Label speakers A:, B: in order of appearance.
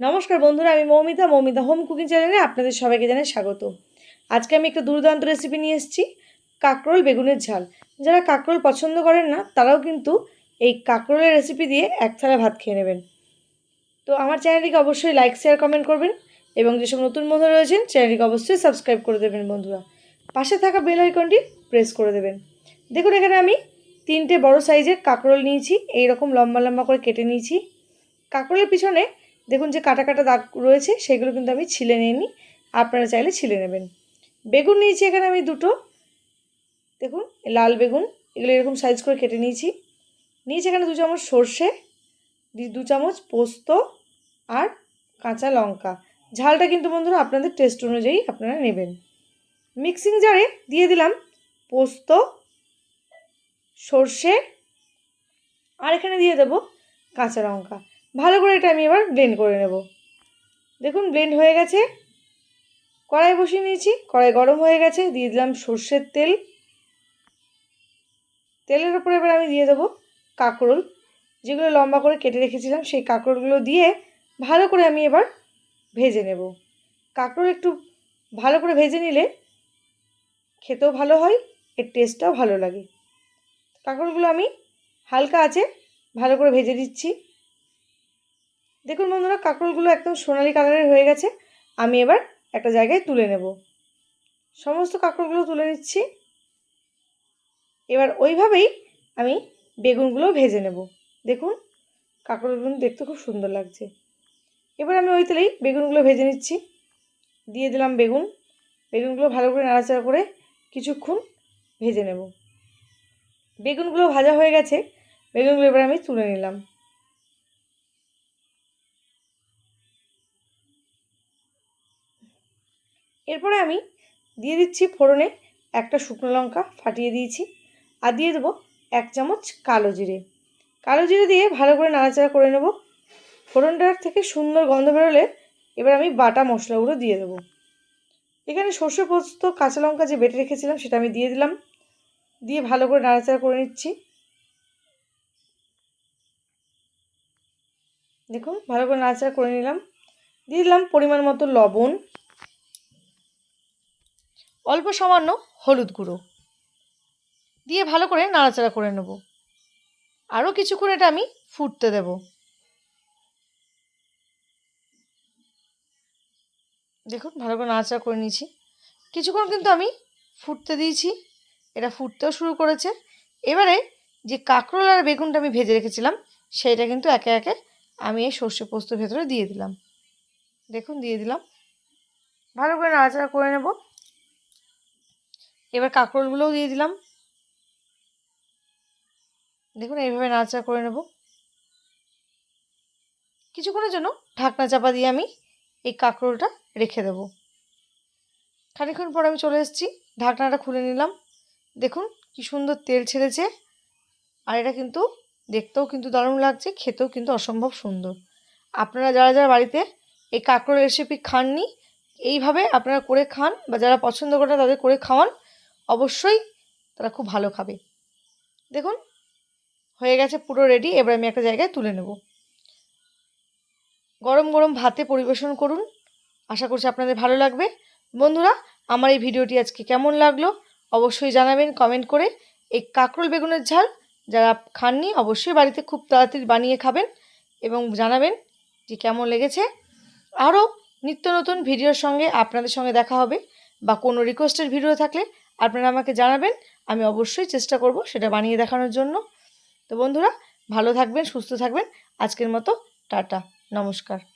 A: নমস্কার বন্ধুরা, আমি মৌমিতা মৌমিতা হোম কুকিং চ্যানেলে আপনাদের সবাইকে জানাই স্বাগত। আজকে আমি একটা দুর্দান্ত রেসিপি নিয়ে এসেছি, কাঁকরোল বেগুনের ঝাল। যারা কাঁকরোল পছন্দ করেন না, তারাও কিন্তু এই কাঁকরোলের রেসিপি দিয়ে এক থালা ভাত খেয়ে নেবেন। তো আমার চ্যানেলটিকে অবশ্যই লাইক শেয়ার কমেন্ট করবেন এবং যেসব নতুন বন্ধু রয়েছেন, চ্যানেলটিকে অবশ্যই সাবস্ক্রাইব করে দেবেন বন্ধুরা। পাশে থাকা বেল আইকনটি প্রেস করে দেবেন। দেখুন, এখানে আমি তিনটে বড় সাইজের কাঁকরোল নিয়েছি এই রকম লম্বা লম্বা করে কেটে নিয়েছি। কাঁকরোলের পিছনে দেখুন যে কাটা কাটা দাগ রয়েছে, সেগুলো কিন্তু আমি ছিলে নিয়ে নিই আপনারা চাইলে ছিলে নেবেন। বেগুন নিয়েছি এখানে আমি দুটো। দেখুন, লাল বেগুন, এগুলো এরকম সাইজ করে কেটে নিয়েছি। নিয়েছি এখানে দু চামচ সর্ষে দু চামচ পোস্ত আর কাঁচা লঙ্কা। ঝালটা কিন্তু বন্ধুরা আপনাদের টেস্ট অনুযায়ী আপনারা নেবেন। মিক্সিং জারে দিয়ে দিলাম পোস্ত, সর্ষে, আর এখানে দিয়ে দেবো কাঁচা লঙ্কা। ভালো করে এটা আমি এবার ব্লেন্ড করে নেব। দেখুন ব্লেন্ড হয়ে গেছে। কড়াই বসিয়ে নিয়েছি। কড়াই গরম হয়ে গেছে। দিয়ে দিলাম সর্ষের তেল। তেলের উপরে এবার আমি দিয়ে দেবো কাঁকরোল। যেগুলো লম্বা করে কেটে রেখেছিলাম, সেই কাঁকরোলগুলো দিয়ে ভালো করে আমি এবার ভেজে নেব। কাঁকরোল একটু ভালো করে ভেজে নিলে খেতেও ভালো হয়, এর টেস্টটাও ভালো লাগে। কাঁকরোলগুলো আমি হালকা আছে, ভালো করে ভেজে দিচ্ছি দেখুন বন্ধুরা, কাঁকরোলগুলো একদম সোনালি কালারের হয়ে গেছে। আমি এবার একটা জায়গায় তুলে নেব। সমস্ত কাঁকরোলগুলো তুলে নিচ্ছি। এবার ওইভাবেই আমি বেগুনগুলো ভেজে নেব। দেখুন, কাঁকরোলগুলো দেখতে খুব সুন্দর লাগছে। এবার আমি ওই তেলেই বেগুনগুলো ভেজে নিচ্ছি। দিয়ে দিলাম বেগুন। বেগুনগুলো ভালো করে নাড়াচাড়া করে কিছুক্ষণ ভেজে নেব। বেগুনগুলো ভাজা হয়ে গেছে। বেগুনগুলো এবার আমি তুলে নিলাম। এরপরে আমি দিয়ে দিচ্ছি ফোড়নে একটা শুকনো লঙ্কা ফাটিয়ে দিয়েছি আর দিয়ে দেবো এক চামচ কালো জিরে। কালো জিরে দিয়ে ভালো করে নাড়াচাড়া করে নেব। ফোড়নটার থেকে সুন্দর গন্ধ বেরোলে এবার আমি বাটা মশলাগুলো দিয়ে দেবো। এখানে সর্ষে পোস্ত, কাঁচা লঙ্কা যে বেটে রেখেছিলাম সেটা আমি দিয়ে দিলাম। দিয়ে ভালো করে নাড়াচাড়া করে নিচ্ছি। দেখুন, ভালো করে নাড়াচাড়া করে নিলাম। দিয়ে দিলাম পরিমাণ মতো লবণ। অল্প সামান্য হলুদ গুঁড়ো। দিয়ে ভালো করে নাড়াচাড়া করে নেব। আরও কিছুক্ষণ এটা আমি ফুটতে দেব। দেখুন, ভালো করে নাড়াচাড়া করে নিয়েছি। কিছুক্ষণ কিন্তু আমি ফুটতে দিয়েছি। এটা ফুটতেও শুরু করেছে। এবারে যে কাঁকরোল আর বেগুনটা আমি ভেজে রেখেছিলাম সেইটা কিন্তু একে একে আমি এই সর্ষে পোস্তর ভেতরে দিয়ে দিলাম। দেখুন, দিয়ে দিলাম। ভালো করে নাড়াচাড়া করে নেব। এবার কাঁকরোলগুলোও দিয়ে দিলাম। দেখুন, এইভাবে নাড়াচাড়া করে নেব। কিছুক্ষণের জন্য ঢাকনা চাপা দিয়ে আমি এই কাঁকরোলটা রেখে দেব। খানিক্ষণ পর আমি চলে এসেছি, ঢাকনাটা খুলে নিলাম। দেখুন, কি সুন্দর তেল ছেড়েছে। আর এটা কিন্তু দেখতেও কিন্তু দারুণ লাগছে, খেতেও কিন্তু অসম্ভব সুন্দর। আপনারা যারা যারা বাড়িতে এই কাঁকরোল রেসিপি খাননি, এইভাবে আপনারা করে খান বা যারা পছন্দ করে তাদের করে খাওয়ান। অবশ্যই তারা খুব ভালো খাবে। দেখুন, হয়ে গেছে পুরো রেডি এবার আমি একটা জায়গায় তুলে নেব। গরম গরম ভাতে পরিবেশন করুন। আশা করছি আপনাদের ভালো লাগবে। বন্ধুরা, আমার এই ভিডিওটি আজকে কেমন লাগল অবশ্যই জানাবেন কমেন্ট করে। এই কাঁকরোল বেগুনের ঝাল যারা খাননি, অবশ্যই বাড়িতে খুব তাড়াতাড়ি বানিয়ে খাবেন এবং জানাবেন যে কেমন লেগেছে। আরও নিত্য নতুন ভিডিওর সঙ্গে আপনাদের সঙ্গে দেখা হবে বা কোনো রিকোয়েস্টের ভিডিও থাকলে আপনারা আমাকে জানাবেন, আমি অবশ্যই চেষ্টা করব সেটা বানিয়ে দেখানোর জন্য। তো বন্ধুরা, ভালো থাকবেন, সুস্থ থাকবেন। আজকের মতো টাটা, নমস্কার।